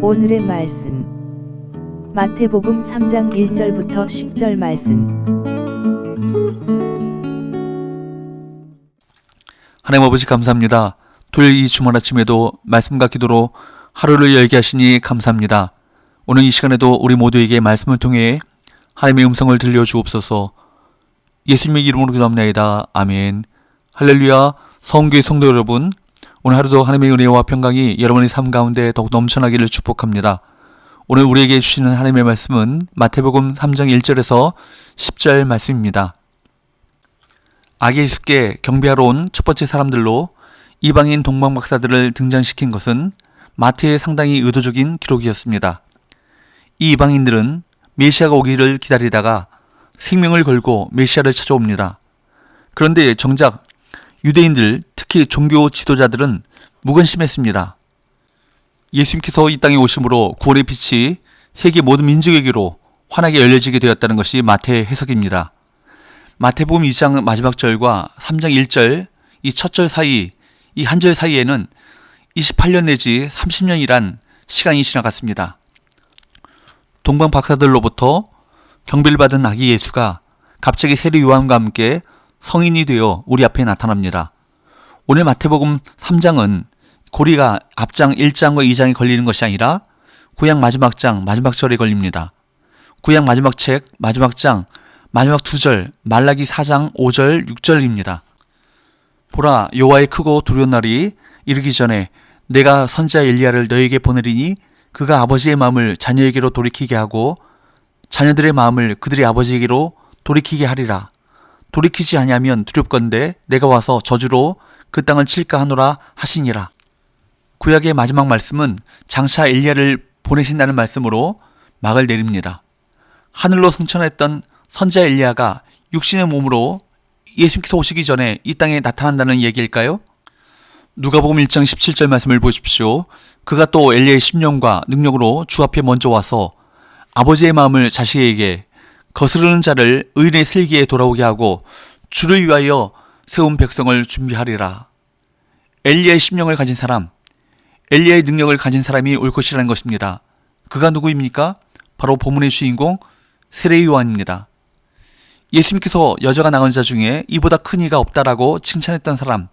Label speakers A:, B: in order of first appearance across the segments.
A: 오늘의 말씀 마태복음 3장 1절부터 10절 말씀
B: 하나님 아버지 감사합니다. 토요일 이 주말 아침에도 말씀과 기도로 하루를 열게 하시니 감사합니다. 오늘 이 시간에도 우리 모두에게 말씀을 통해 하나님의 음성을 들려주옵소서 예수님의 이름으로 기도합니다. 아멘. 할렐루야. 성교의 성도 여러분, 오늘 하루도 하나님의 은혜와 평강이 여러분의 삶 가운데 더욱 넘쳐나기를 축복합니다. 오늘 우리에게 주시는 하나님의 말씀은 마태복음 3장 1절에서 10절 말씀입니다. 악의 숲께 경배하러 온 첫 번째 사람들로 이방인 동방 박사들을 등장시킨 것은 마태의 상당히 의도적인 기록이었습니다. 이 이방인들은 메시아가 오기를 기다리다가 생명을 걸고 메시아를 찾아옵니다. 그런데 정작 유대인들, 특히 종교 지도자들은 무관심했습니다. 예수님께서 이 땅에 오심으로 구원의 빛이 세계 모든 민족에게로 환하게 열려지게 되었다는 것이 마태의 해석입니다. 마태복음 2장 마지막 절과 3장 1절 이 첫 절 사이 이 한 절 사이에는 28년 내지 30년이란 시간이 지나갔습니다. 동방 박사들로부터 경배를 받은 아기 예수가 갑자기 세례 요한과 함께 성인이 되어 우리 앞에 나타납니다. 오늘 마태복음 3장은 고리가 앞장 1장과 2장에 걸리는 것이 아니라 구약 마지막 장 마지막 절에 걸립니다. 구약 마지막 책 마지막 장 마지막 두절 말라기 4장 5절 6절입니다. 보라 여호와의 크고 두려운 날이 이르기 전에 내가 선자 엘리야를 너에게 보내리니 그가 아버지의 마음을 자녀에게로 돌이키게 하고 자녀들의 마음을 그들의 아버지에게로 돌이키게 하리라. 돌이키지 아니하면 두렵건대 내가 와서 저주로 그 땅을 칠까 하노라 하시니라. 구약의 마지막 말씀은 장차 엘리야를 보내신다는 말씀으로 막을 내립니다. 하늘로 승천했던 선자 엘리야가 육신의 몸으로 예수님께서 오시기 전에 이 땅에 나타난다는 얘기일까요? 누가복음 1장 17절 말씀을 보십시오. 그가 또 엘리야의 심령과 능력으로 주 앞에 먼저 와서 아버지의 마음을 자식에게 거스르는 자를 의인의 슬기에 돌아오게 하고 주를 위하여 세운 백성을 준비하리라. 엘리야의 심령을 가진 사람, 엘리야의 능력을 가진 사람이 올 것이라는 것입니다. 그가 누구입니까? 바로 본문의 주인공 세례 요한입니다. 예수님께서 여자가 낳은 자 중에 이보다 큰 이가 없다라고 칭찬했던 사람.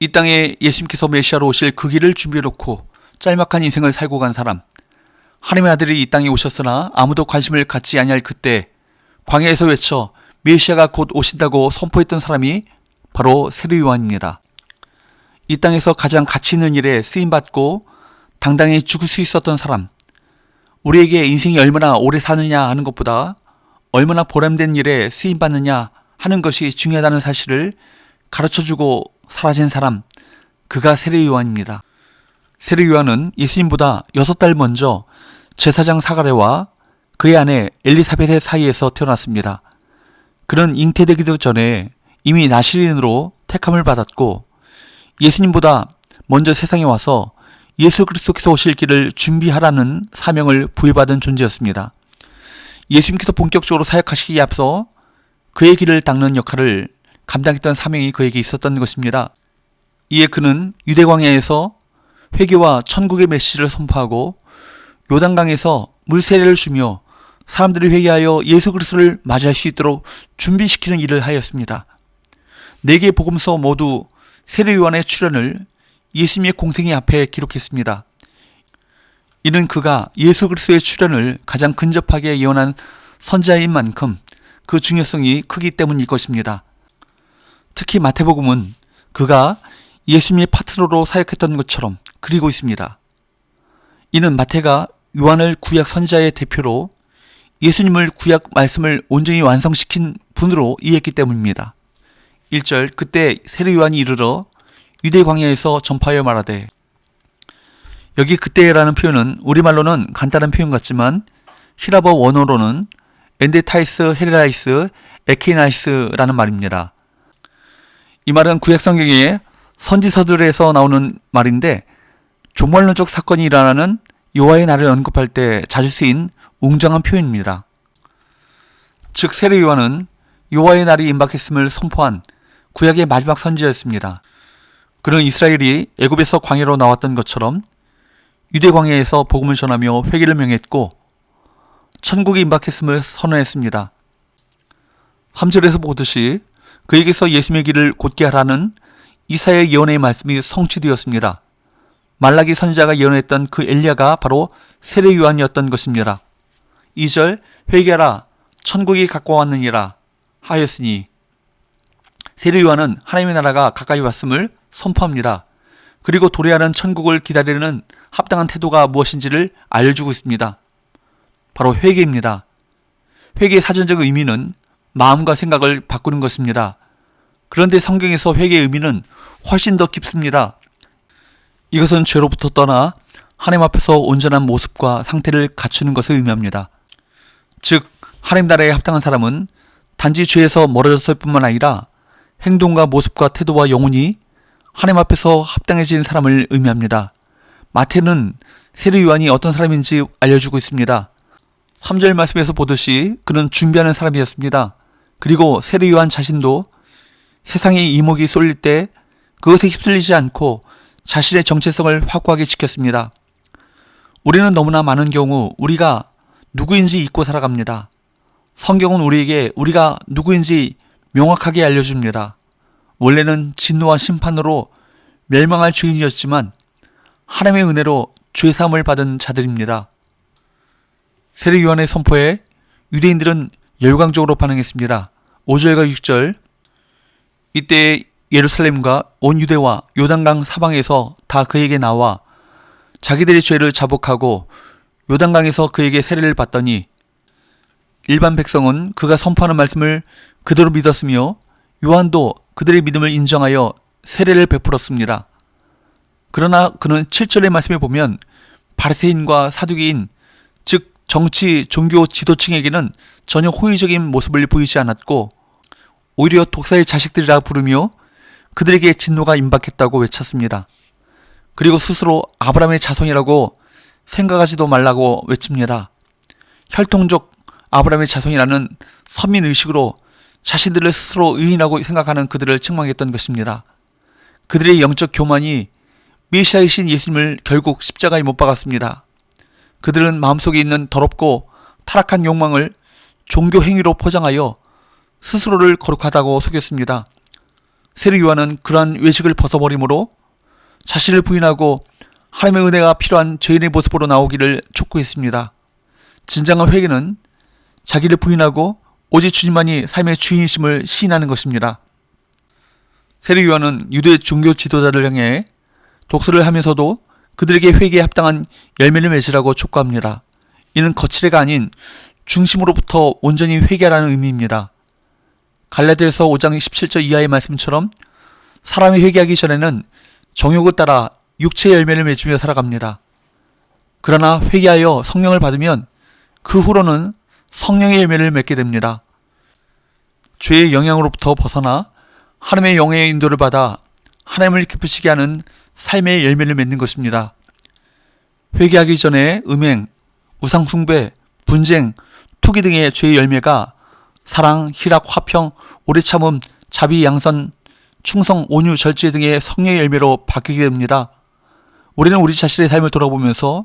B: 이 땅에 예수님께서 메시아로 오실 그 길을 준비해 놓고 짤막한 인생을 살고 간 사람. 하나님의 아들이 이 땅에 오셨으나 아무도 관심을 갖지 아니할 그때 광야에서 외쳐 메시아가 곧 오신다고 선포했던 사람이 바로 세례 요한입니다. 이 땅에서 가장 가치 있는 일에 쓰임 받고 당당히 죽을 수 있었던 사람. 우리에게 인생이 얼마나 오래 사느냐 하는 것보다 얼마나 보람된 일에 쓰임 받느냐 하는 것이 중요하다는 사실을 가르쳐 주고 사라진 사람. 그가 세례 요한입니다. 세례 요한은 예수님보다 6달 먼저 제사장 사가랴와 그의 아내 엘리사벳의 사이에서 태어났습니다. 그는 잉태되기도 전에 이미 나시린으로 택함을 받았고 예수님보다 먼저 세상에 와서 예수 그리스도께서 오실 길을 준비하라는 사명을 부여받은 존재였습니다. 예수님께서 본격적으로 사역하시기에 앞서 그의 길을 닦는 역할을 감당했던 사명이 그에게 있었던 것입니다. 이에 그는 유대광야에서 회개와 천국의 메시를 선포하고 요단강에서 물세례를 주며 사람들이 회개하여 예수 그리스도를 맞이할 수 있도록 준비시키는 일을 하였습니다. 네 개의 복음서 모두 세례 요한의 출연을 예수님의 공생의 앞에 기록했습니다. 이는 그가 예수 그리스도의 출연을 가장 근접하게 예언한 선자인 만큼 그 중요성이 크기 때문일 것입니다. 특히 마태복음은 그가 예수님의 파트너로 사역했던 것처럼 그리고 있습니다. 이는 마태가 요한을 구약 선자의 대표로 예수님을 구약 말씀을 온전히 완성시킨 분으로 이해했기 때문입니다. 1절 그때 세례 요한이 이르러 유대 광야에서 전파하여 말하되 여기 그때라는 표현은 우리말로는 간단한 표현 같지만 히라버 원어로는 엔데타이스 헤레라이스 에케나이스라는 말입니다. 이 말은 구약 성경의 선지서들에서 나오는 말인데 종말론적 사건이 일어나는 요하의 날을 언급할 때 자주 쓰인 웅장한 표현입니다. 즉 세례 요한은 요하의 날이 임박했음을 선포한 구약의 마지막 선지였습니다. 그는 이스라엘이 애굽에서 광야로 나왔던 것처럼 유대 광야에서 복음을 전하며 회개를 명했고 천국이 임박했음을 선언했습니다. 3절에서 보듯이 그에게서 예수님의 길을 곧게 하라는 이사의 예언의 말씀이 성취되었습니다. 말라기 선지자가 예언했던 그 엘리야가 바로 세례 요한이었던 것입니다. 2절 회개하라 천국이 가까웠느니라 하였으니 세례 요한은 하나님의 나라가 가까이 왔음을 선포합니다. 그리고 도래하는 천국을 기다리는 합당한 태도가 무엇인지를 알려주고 있습니다. 바로 회개입니다. 회개의 사전적 의미는 마음과 생각을 바꾸는 것입니다. 그런데 성경에서 회개의 의미는 훨씬 더 깊습니다. 이것은 죄로부터 떠나 하나님 앞에서 온전한 모습과 상태를 갖추는 것을 의미합니다. 즉, 하나님 나라에 합당한 사람은 단지 죄에서 멀어졌을 뿐만 아니라 행동과 모습과 태도와 영혼이 하나님 앞에서 합당해진 사람을 의미합니다. 마태는 세례 요한이 어떤 사람인지 알려주고 있습니다. 3절 말씀에서 보듯이 그는 준비하는 사람이었습니다. 그리고 세례 요한 자신도 세상에 이목이 쏠릴 때 그것에 휩쓸리지 않고 자신의 정체성을 확고하게 지켰습니다. 우리는 너무나 많은 경우 우리가 누구인지 잊고 살아갑니다. 성경은 우리에게 우리가 누구인지 명확하게 알려줍니다. 원래는 진노와 심판으로 멸망할 죄인이었지만 하나님의 은혜로 죄사함을 받은 자들입니다. 세례 요한의 선포에 유대인들은 열광적으로 반응했습니다. 5절과 6절 이때 예루살렘과 온 유대와 요단강 사방에서 다 그에게 나와 자기들의 죄를 자복하고 요단강에서 그에게 세례를 받더니 일반 백성은 그가 선포하는 말씀을 그대로 믿었으며 요한도 그들의 믿음을 인정하여 세례를 베풀었습니다. 그러나 그는 7절의 말씀에 보면 바리새인과 사두개인 즉 정치 종교 지도층에게는 전혀 호의적인 모습을 보이지 않았고 오히려 독사의 자식들이라 부르며 그들에게 진노가 임박했다고 외쳤습니다. 그리고 스스로 아브라함의 자손이라고 생각하지도 말라고 외칩니다. 혈통적 아브라함의 자손이라는 선민 의식으로 자신들을 스스로 의인하고 생각하는 그들을 책망했던 것입니다. 그들의 영적 교만이 메시아이신 예수님을 결국 십자가에 못 박았습니다. 그들은 마음속에 있는 더럽고 타락한 욕망을 종교 행위로 포장하여 스스로를 거룩하다고 속였습니다. 세례 요한은 그러한 외식을 벗어버림으로 자신을 부인하고 하나님의 은혜가 필요한 죄인의 모습으로 나오기를 촉구했습니다. 진정한 회개는 자기를 부인하고 오직 주님만이 삶의 주인이심을 시인하는 것입니다. 세례 요한은 유대 종교 지도자를 향해 독서를 하면서도 그들에게 회개에 합당한 열매를 맺으라고 촉구합니다. 이는 거칠애가 아닌 중심으로부터 온전히 회개하라는 의미입니다. 갈라디아서 5장 17절 이하의 말씀처럼 사람이 회개하기 전에는 정욕을 따라 육체의 열매를 맺으며 살아갑니다. 그러나 회개하여 성령을 받으면 그 후로는 성령의 열매를 맺게 됩니다. 죄의 영향으로부터 벗어나 하나님의 영의 인도를 받아 하나님을 기쁘시게 하는 삶의 열매를 맺는 것입니다. 회개하기 전에 음행, 우상숭배, 분쟁, 투기 등의 죄의 열매가 사랑, 희락, 화평, 오래 참음, 자비, 양선, 충성, 온유, 절제 등의 성령의 열매로 바뀌게 됩니다. 우리는 우리 자신의 삶을 돌아보면서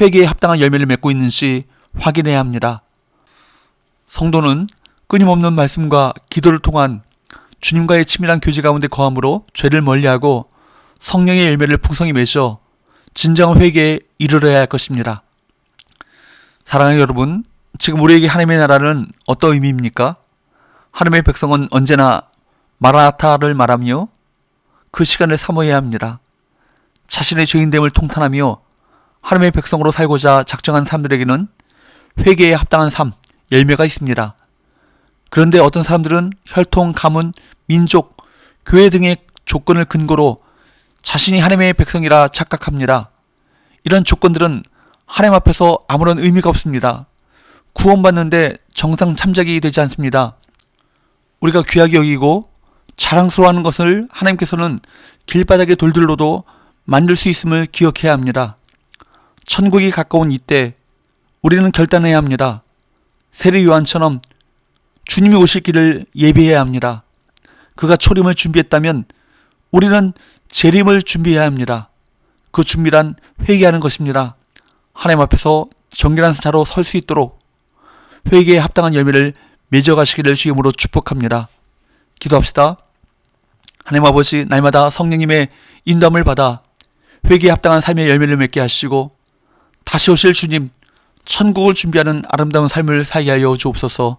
B: 회개에 합당한 열매를 맺고 있는지 확인해야 합니다. 성도는 끊임없는 말씀과 기도를 통한 주님과의 치밀한 교제 가운데 거함으로 죄를 멀리하고 성령의 열매를 풍성히 맺어 진정한 회개에 이르러야 할 것입니다. 사랑하는 여러분, 지금 우리에게 하나님의 나라는 어떤 의미입니까? 하나님의 백성은 언제나 마라나타를 말하며 그 시간을 사모해야 합니다. 자신의 죄인됨을 통탄하며 하나님의 백성으로 살고자 작정한 사람들에게는 회개에 합당한 삶, 열매가 있습니다. 그런데 어떤 사람들은 혈통, 가문, 민족, 교회 등의 조건을 근거로 자신이 하나님의 백성이라 착각합니다. 이런 조건들은 하나님 앞에서 아무런 의미가 없습니다. 구원받는데 정상 참작이 되지 않습니다. 우리가 귀하게 여기고 자랑스러워하는 것을 하나님께서는 길바닥의 돌들로도 만들 수 있음을 기억해야 합니다. 천국이 가까운 이때 우리는 결단해야 합니다. 세례 요한처럼 주님이 오실 길을 예비해야 합니다. 그가 초림을 준비했다면 우리는 재림을 준비해야 합니다. 그 준비란 회개하는 것입니다. 하나님 앞에서 정결한 자로 설 수 있도록 회개에 합당한 열매를 맺어가시기를 주임으로 축복합니다. 기도합시다. 하나님 아버지 날마다 성령님의 인도함을 받아 회개에 합당한 삶의 열매를 맺게 하시고 다시 오실 주님 천국을 준비하는 아름다운 삶을 살게 하여 주옵소서